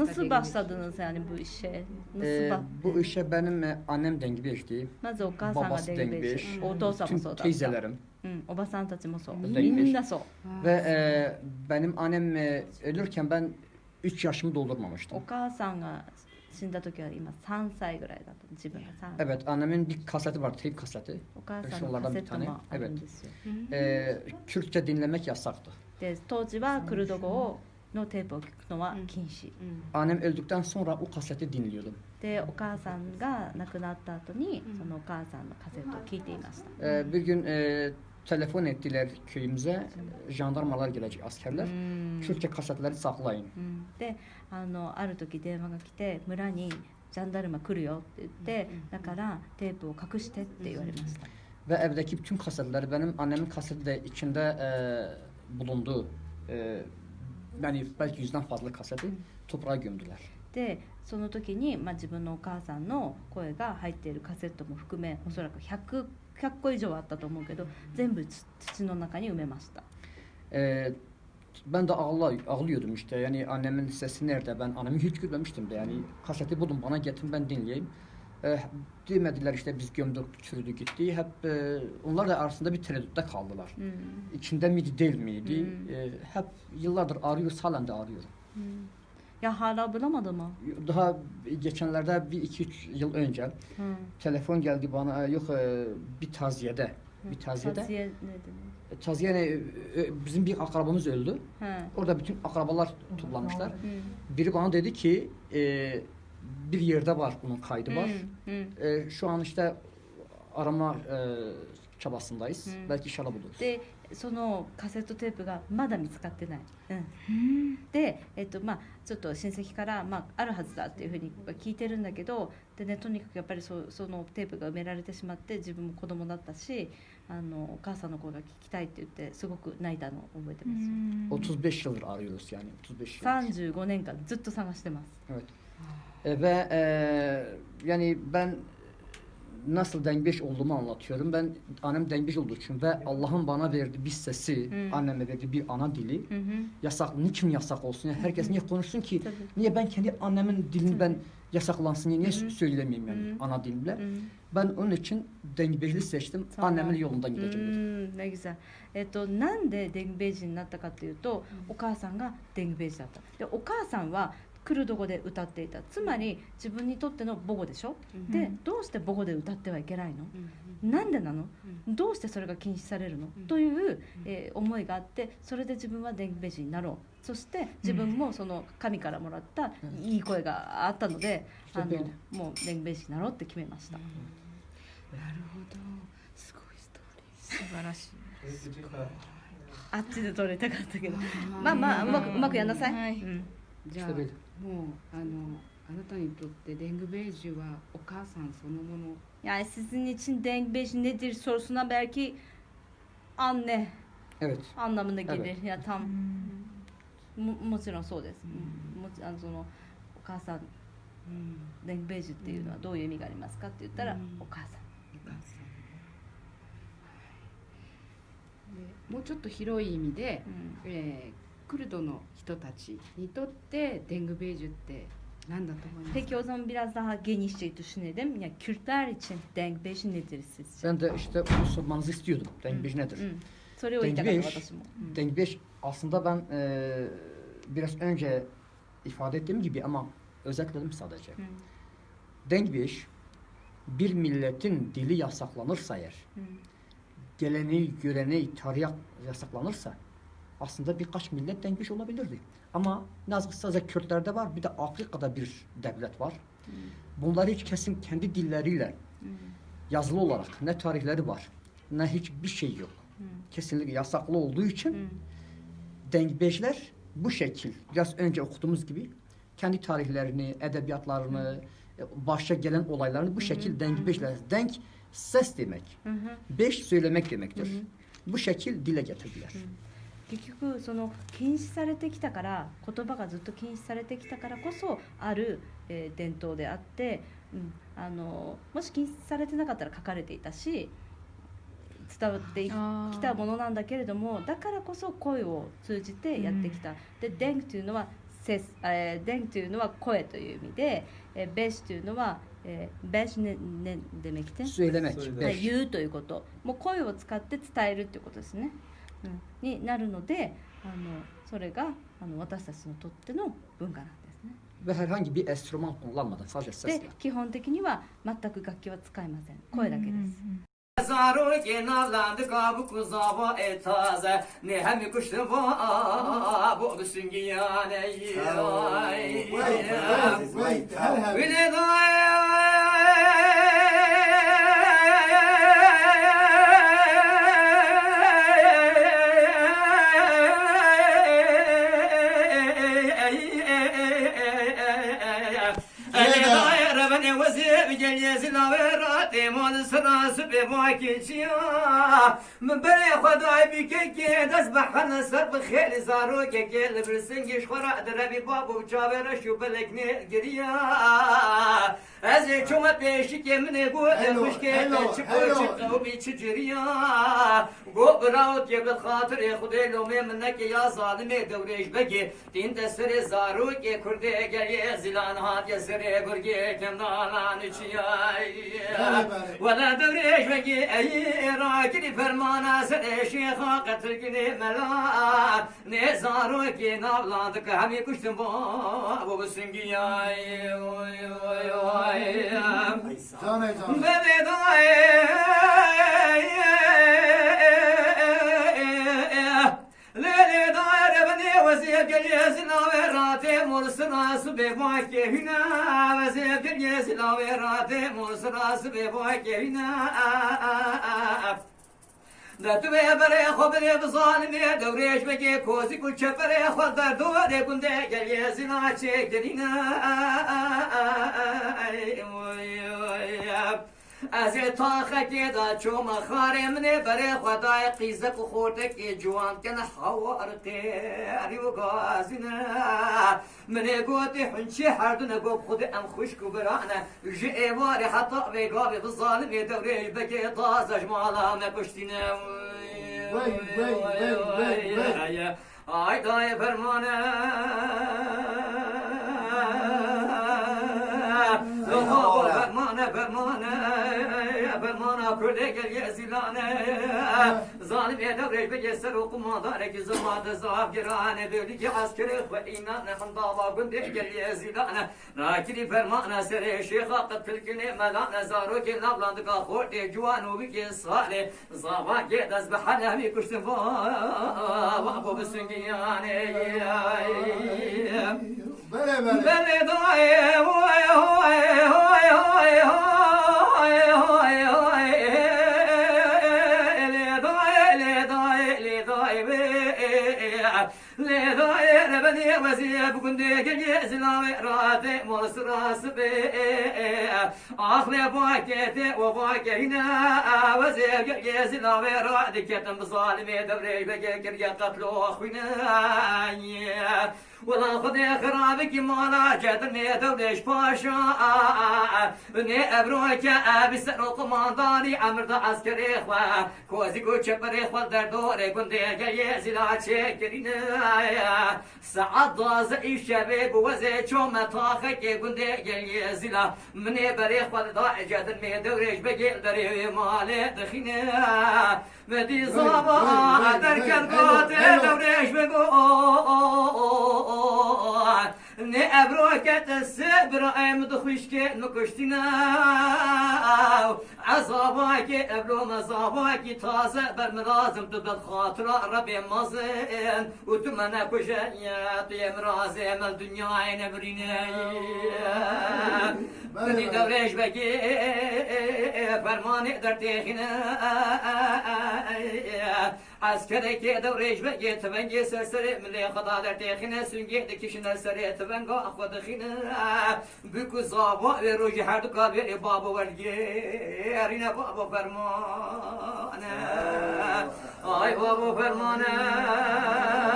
Nasıl başladınız yani bu işe? Nasıl Ee, bak- bu işe benim e, annem dengbeşti. まずお母さんが babası デンベー dengbeş. ジお父さんも Tüm そうだった、 teyzelerim. うん、おばさんたちもそうみ Dengbeş. んなそう Ve e, benim annem e, ölürken ben 3 yaşımı お doldurmamıştım. 母さんが死んだ時は今3歳ぐらいだった自分が3 Evet annemin bir kaseti var, teyp kaseti. お母さんのカ Onlardan セ bir ット tane. もあるんですよ、 Ee, Kürtçe dinlemek yasaktı. で当時はクルド語を のテープを聞くのは禁止、 Annem öldükten sonra o kaseti dinliyordum. でお母さんが亡くなった後にそのお母さんのカセットを聞いていました、 Ee, bir gün e, telefon ettiler köyümüze. Jandarmalar gelecek askerler. うん、 Kürtçe kasetleri saklayın. うんであのある時電話が来て村にジャンダルマ来るよって言って、だからテープを隠してって言われました、 Ve evdeki bütün kasetleri benim annemin kaseti de içinde e, bulundu. E, で、その時に、まあ、自分のお母さんの声が入っているカセットも含め、おそらく 100, 個以上あったと思うけど、全部土の中に埋めました。え、私はあなたの。ました。e, işte biz gömdük, çürüdük, getdik. Həp e, eh, onlar da arasında bir tereddütdə qaldılar. Hmm. İçində miydi, deyil miydi? Hmm. Eh, e, həp yıllardır arıyoruz, halen de arıyorum. Hmm. Ya hala bulamadı mı? Daha geçenlerde bir iki üç yıl önce hmm. telefon geldi bana yok bir taziyede. Hmm. Bir taziyede. Taziye ne demek? Taziye ne, e, e, bizim bir akrabamız öldü. He. Orada bütün akrabalar toplanmışlar. Hmm. Biri bana dedi ki e, bir yerde var bunun kaydı var. E, şu an işte arama e, çabasındayız. Hmm. Belki inşallah buluruz. でそのカセットテープがまだ見つかってない、うん、で、えっとまあ、ちょっと親戚から、まあ、あるはずだっていうふうに聞いてるんだけどで、ね、とにかくやっぱりそそのテープが埋められてしまって自分も子供だったしあのお母さんの声が聞きたいって言ってすごく泣いたのを覚えてますよ、35 yıldır arıyoruz yani 35 yıl. 35年間ずっと探してます Evet. E, ve e, yani ben nasıl dengbeş olduğumu anlatıyorum. Ben annem dengbeş olduğu için ve Allah'ın bana verdiği bir sesi, Hmm. anneme verdiği bir ana dili hı hı. yasak. Niçin yasak olsun? Yani herkes niye konuşsun ki? Tabii. Niye ben kendi annemin dilini ben yasaklansın diye niye Hı hı. söylemeyeyim yani Hı hı. ana dilimle? Hı. Ben onun için dengbeşli seçtim. Tamam. Annemin yolundan gideceğim. dedim. うんねぎさんえっと、なんでデングベージになったかっていうと、お母さんがデングベージだったでお母さんは クルド語で歌っていた。つまり自分にとっての母語でしょ、でどうして母語で歌ってはいけないの、なんでなの、どうしてそれが禁止されるの、うん。という、えー思いがあってそれで自分はデングベージになろう。そして自分もその神からもらったうん。いい声があったので、あのもうデングベージになろうって決めました、なるほど。すごいストーリー。素晴らしい。あっちで撮りたかったけど。ーまあまあうまくうまくやんなさい、はい。うんじゃあ.もうあのあなたにとってデングベージュはお母さんそのもの Yani sizin için denk beş nedir sorusuna belki anne Evet. anlamında gelir. Evet. Ya tam ももちろんそうです。もちあのそのお母さんうンベージュっていうのはどういう意味がありますかって言ったら、うんお母さん。お母さんもうちょっと広い意味で、えークルドの人たちにとってデングベージュって何だと思います Peki か o zaman biraz daha genişçe düşünelim. Ya Kürtler için denk beş nedir sizce? Ben de işte onu sormanızı istiyordum. Dengbeş nedir? うん。それを言いたかった Denk beş 私も。うん Dengbeş aslında ben e, biraz önce ifade ettiğim gibi ama özetledim sadece. うん Dengbeş bir milletin dili yasaklanırsa eğer, うん geleneği, göreneği, tarih yasaklanırsa aslında birkaç millet dengeş olabilirdi. Ama ne yazıksa Kürtlerde var, bir de Afrika'da bir devlet var. Hmm. Bunlar hiç kesin kendi dilleriyle hmm. yazılı olarak ne tarihleri var, ne hiçbir şey yok. Hmm. Kesinlikle yasaklı olduğu için hmm. dengbejler bu şekil, biraz önce okuduğumuz gibi kendi tarihlerini, edebiyatlarını, başa gelen olaylarını bu hmm. şekil dengbejler. Denk ses demek, beş söylemek demektir. Bu şekil dile getirdiler. Hmm. 結局その禁止されてきたから言葉がずっと禁止されてきたからこそある、えー伝統であって、うん、あのもし禁止されてなかったら書かれていたし伝わってきたものなんだけれどもだからこそ声を通じてやってきた、で「電」というのは ses、えー、電というのは声という意味で、えー、ベシというのは、えー、ベシねねでめきて、Söylemek. Söylemek. beş. 言うということもう声を使って伝えるっていうことですね、うん、になるのであのそれがあの私たちにとっての文化なんですね Ve herhangi bir enstrüman kullanmadan sadece で sesle. 基本的には全く楽器は使いません声だけです、 زارو که نالند کابو کزابا اتازه نه همی کشت با بو بسنگیانه ولی ربني Mezin averati mon sırası be makinciya من بري خداي بكيكي دسبح خنا سر بخيل زارو كيكي لبرسنجي شخرا دربي بابو جابر شو بلكني قريا از چوم پیشی که من گو خوش که چی پوچ قومی چی جریا گو براو که به خاطر خود لومه من که یا ظالم دورش بگی دین دستر زارو که کرده گلی زلان هات یا سر گرگی کم نالان چیای ولا دورش بگی ای راکری فرمانا سر شیخا قتل کنی ملا نه زارو که ناولاند که همی کشتم با بو سنگی آی اوی اوی اوی Cane cane. Bebe Lele daire beni vaziyet gelyesin averate morsuna su be muakke hüna vaziyet gelyesin averate morsuna su be muakke hüna لا تبي بري خبري بظالمي دوريش بكي كوزي كل شفري خضر دوري كنت قال زنا شكرينا از تاخه که دا چوم خاره منه بره خدای قیزک و خورده که جوان کن حوار قیری و گازینه منه گوتی حنچی هر دونه گو خود ام خوشک و برانه جه ایواری حتی بگاوی بظالمی دوریش بگی تازش مالا مکشتینه Vay, vay, vay, vay, vay. Ay dayı fermane Loha Kurde gel yezilane Zalim yedevreş be yeser okumadare ki zımmadı zaf girane Böyle ki askeri ve inane handava günde gel yezilane Rakiri fermane sere şeyha katilkini melane Zaro ki lavlandı ka khorte juvanu bi ki sale Zava ki daz behane mi kuştum va Bu besingiyane Böyle böyle. Beni daye hoy hoy hoy hoy hoy hoy hoy Le daye beni vaziye bugün de gel zilave rate mos ras be o vaziye gel zilave rate ketem zalime devre be gel akhwina والله خذي خرابك مالا جدني دولش باشا ني ابروك ابي سنو قمانداني امر دا عسكري خوا كوزي كو چپري خوا در دوري گندي گي زلا چكرين سعد ضاز اي شباب وزي چوم تاخك گندي گي زلا مني بري خوا دا جدني دولش بگي دري مالي دخينه به دیزابا در کلگات لورش بگو نه ابرو کت سبر امد خوش که نکشتی ناو mazaba ki taze ber mirazım tu bel khatıra rabbi mazin. U tu mena kuşayat yem razı emel dünyaya nebrine beni devreş beki fermanı der tehine askere ki devreş beki tvengi serseri milli khada der tehine sünge de kişiner seri tvenga akhwadkhine büku zaba ve roji her du kalbi baba vergi erine baba fermane? Ay baba fermane. Baba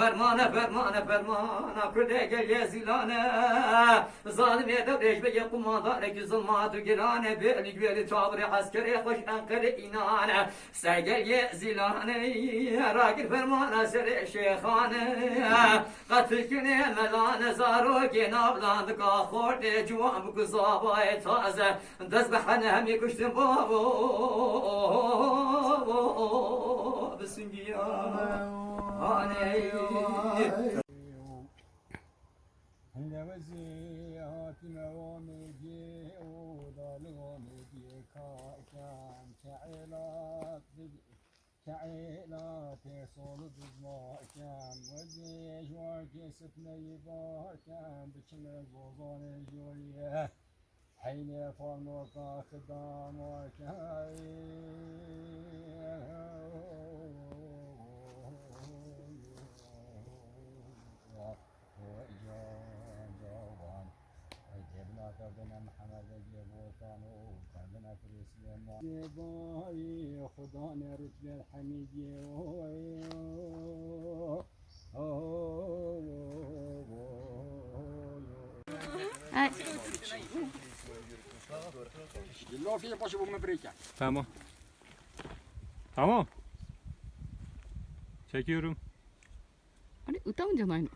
fermane fermane fermane Kürde gel yezilane Zalim yede rejbe kumandane Güzül madu girane. Belik veri tabri askeri Hoş enkeri inane. Sergel yezilane Ragir fermane seri şeyhane. Katil güne melane Zaro genavlandı Kahorde cuvan bu kızabay taze. Dezbehane hem yıkıştım babo Bismillah Hani لوزيات موامجي ودالغامجي كان كعيلات كعيلات صولد ما كان وزي جواكي ستنا يبار كان بچن بوزان جوليه حين فرنوكا خدام وإجان کردن محمدگی بوتان و کردن Tamam. Tamam. Çekiyorum. Hani utanca mı aynı?